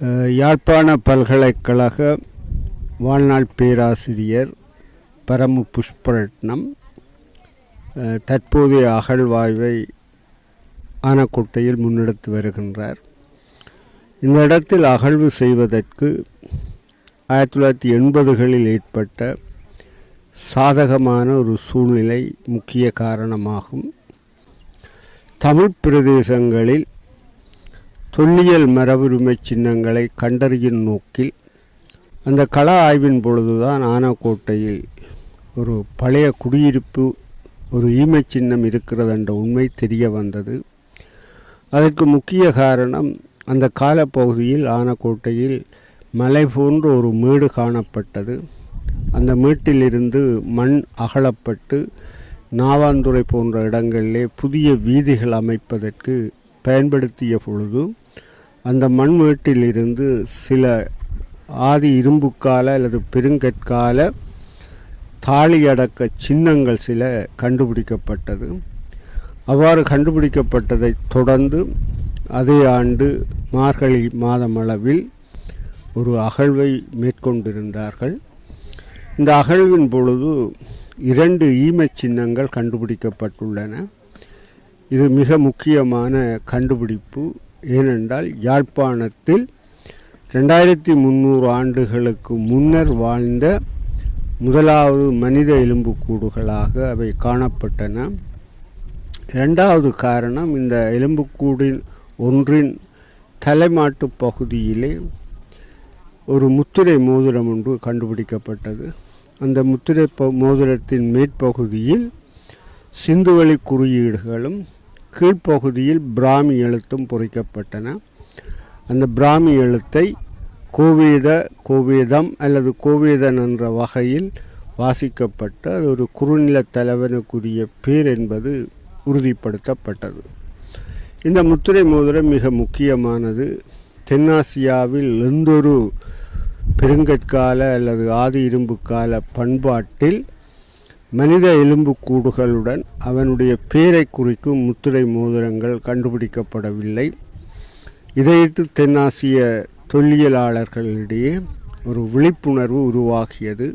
யாழ்ப்பாண பல்கலைக்கழக வாழ்நாள் பேராசிரியர் பரமு புஷ்பரட்னம் தற்போதைய அகழ்வாய்வை ஆனக்கோட்டையில் முன்னெடுத்து வருகின்றார். இந்த இடத்தில் அகழ்வு செய்வதற்கு ஆயிரத்தி தொள்ளாயிரத்தி எண்பதுகளில் ஏற்பட்ட சாதகமான ஒரு சூழ்நிலை முக்கிய காரணமாகும். தமிழ் பிரதேசங்களில் தொல்லியல் மரபுரிமை சின்னங்களை கண்டறியும் நோக்கில் அந்த கள ஆய்வின் பொழுதுதான் ஆனக்கோட்டையில் ஒரு பழைய குடியிருப்பு ஒரு ஈமை சின்னம் இருக்கிறது என்ற உண்மை தெரிய வந்தது. அதற்கு முக்கிய காரணம் அந்த காலப்பகுதியில் ஆனக்கோட்டையில் மலை போன்ற ஒரு மேடு காணப்பட்டது. அந்த மேட்டிலிருந்து மண் அகலப்பட்டு நாவாந்துறை போன்ற இடங்களிலே புதிய வீதிகள் அமைப்பதற்கு பயன்படுத்திய பொழுது அந்த மண்மேட்டிலிருந்து சில ஆதி இரும்புக்கால அல்லது பெருங்கற்கால தாலியடக்க சின்னங்கள் சில கண்டுபிடிக்கப்பட்டது. அவ்வாறு கண்டுபிடிக்கப்பட்டதைத் தொடர்ந்து அதே ஆண்டு மார்கழி மாதமளவில் ஒரு அகழ்வை மேற்கொண்டிருந்தார்கள். இந்த அகழ்வின் பொழுது இரண்டு ஈமச் சின்னங்கள் கண்டுபிடிக்கப்பட்டுள்ளன. இது மிக முக்கியமான கண்டுபிடிப்பு. ஏனென்றால் யாழ்ப்பாணத்தில் ரெண்டாயிரத்தி முந்நூறு ஆண்டுகளுக்கு முன்னர் வாழ்ந்த முதலாவது மனித எலும்புக்கூடுகளாக அவை காணப்பட்டன. இரண்டாவது காரணம் இந்த எலும்புக்கூடின் ஒன்றின் தலைமாட்டு பகுதியிலே ஒரு முத்திரை மோதிரம் ஒன்று கண்டுபிடிக்கப்பட்டது. அந்த முத்திரை ப மோதிரத்தின் மேற்பகுதியில் சிந்துவெளி குறியீடுகளும் கீழ்ப்பகுதியில் பிராமி எழுத்தும் பொறிக்கப்பட்டன. அந்த பிராமி எழுத்தை கோவேத கோவேதம் அல்லது கோவேதன் என்ற வகையில் வாசிக்கப்பட்டு அது ஒரு குறுநில தலைவனுக்குரிய பேர் என்பது உறுதிப்படுத்தப்பட்டது. இந்த முத்திரை மோதிரம் மிக முக்கியமானது. தென்னாசியாவில் எந்தொரு பெருங்கற்கால அல்லது ஆதி இரும்பு கால பண்பாட்டில் மனித எலும்புக்கூடுகளுடன் அவனுடைய பேரை குறிக்கும் முத்திரை மோதிரங்கள் கண்டுபிடிக்கப்படவில்லை. இதையிட்டு தென்னாசிய தொல்லியலாளர்களிடையே ஒரு விழிப்புணர்வு உருவாகியது.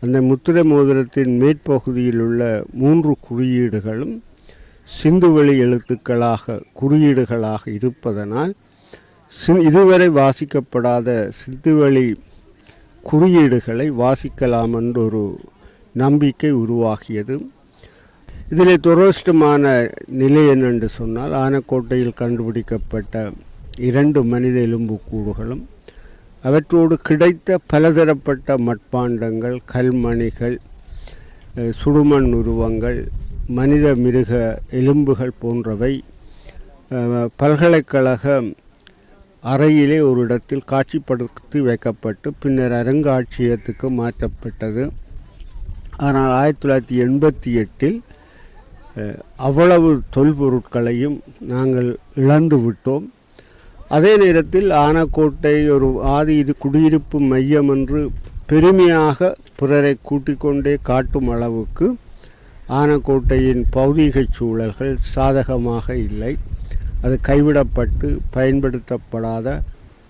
அந்த முத்திரை மோதிரத்தின் மேற்பகுதியில் உள்ள மூன்று குறியீடுகளும் சிந்துவெளி எழுத்துக்களாக குறியீடுகளாக இருப்பதனால் இதுவரை வாசிக்கப்படாத சிந்துவெளி குறியீடுகளை வாசிக்கலாம் என்று ஒரு நம்பிக்கை உருவாகியது இதில் துரதிருஷ்டமான நிலை என்னென்று சொன்னால் ஆனக்கோட்டையில் கண்டுபிடிக்கப்பட்ட இரண்டு மனித எலும்புக்கூடுகளும் அவற்றோடு கிடைத்த பலதரப்பட்ட மட்பாண்டங்கள் கல்மணிகள் சுடுமண் உருவங்கள் மனித மிருக எலும்புகள் போன்றவை பல்கலைக்கழக அறையிலே ஒரு இடத்தில் காட்சிப்படுத்தி வைக்கப்பட்டு பின்னர் அருங்காட்சியகத்துக்கு மாற்றப்பட்டது. ஆனால் ஆயிரத்தி தொள்ளாயிரத்தி எண்பத்தி எட்டில் அவ்வளவு தொல்பொருட்களையும் நாங்கள் இழந்து விட்டோம். அதே நேரத்தில் ஆனக்கோட்டை ஒரு ஆதி இது குடியிருப்பு மையம் என்று பெருமையாக பிறரை கூட்டிக்கொண்டே காட்டும் அளவுக்கு ஆனக்கோட்டையின் பௌதீக சூழல்கள் சாதகமாக இல்லை. அது கைவிடப்பட்டு பயன்படுத்தப்படாத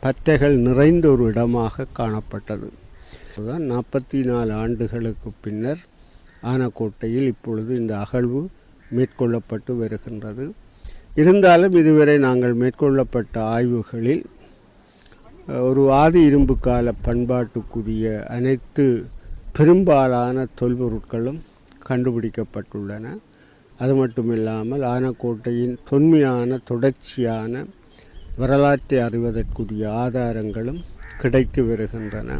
பத்தைகள் நிறைந்த ஒரு இடமாக காணப்பட்டது. அதுதான் நாற்பத்தி நாலு ஆண்டுகளுக்கு பின்னர் ஆனக்கோட்டையில் இப்பொழுது இந்த அகழ்வு மேற்கொள்ளப்பட்டு வருகின்றது. இருந்தாலும் இதுவரை நாங்கள் மேற்கொள்ளப்பட்ட ஆய்வுகளில் ஒரு ஆதி இரும்பு கால பண்பாட்டுக்குரிய அனைத்து பெரும்பாலான தொல்பொருட்களும் கண்டுபிடிக்கப்பட்டுள்ளன. அது மட்டுமில்லாமல் ஆனக்கோட்டையின் தொன்மையான தொடர்ச்சியான வரலாற்றை அறிவதற்குரிய ஆதாரங்களும் கிடைத்து வருகின்றன.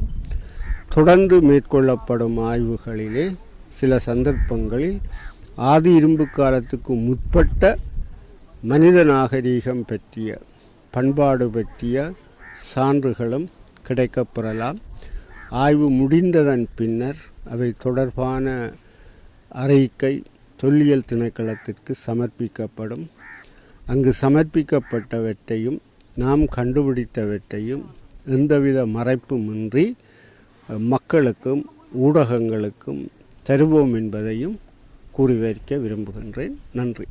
தொடர்ந்து மேற்கொள்ளப்படும் ஆய்வுகளிலே சில சந்தர்ப்பங்களில் ஆதி இரும்பு காலத்துக்கு முற்பட்ட மனித நாகரீகம் பற்றிய பண்பாடு பற்றிய சான்றுகளும் கிடைக்கப்பெறலாம். ஆய்வு முடிந்ததன் பின்னர் அவை தொடர்பான அறிக்கை தொல்லியல் திணைக்களத்திற்கு சமர்ப்பிக்கப்படும். அங்கு சமர்ப்பிக்கப்பட்டவற்றையும் நாம் கண்டுபிடித்தவற்றையும் எந்தவித மறைப்புமின்றி மக்களுக்கும் ஊடகங்களுக்கும் தருவோம் என்பதையும் கூறி வைக்க விரும்புகின்றேன். நன்றி.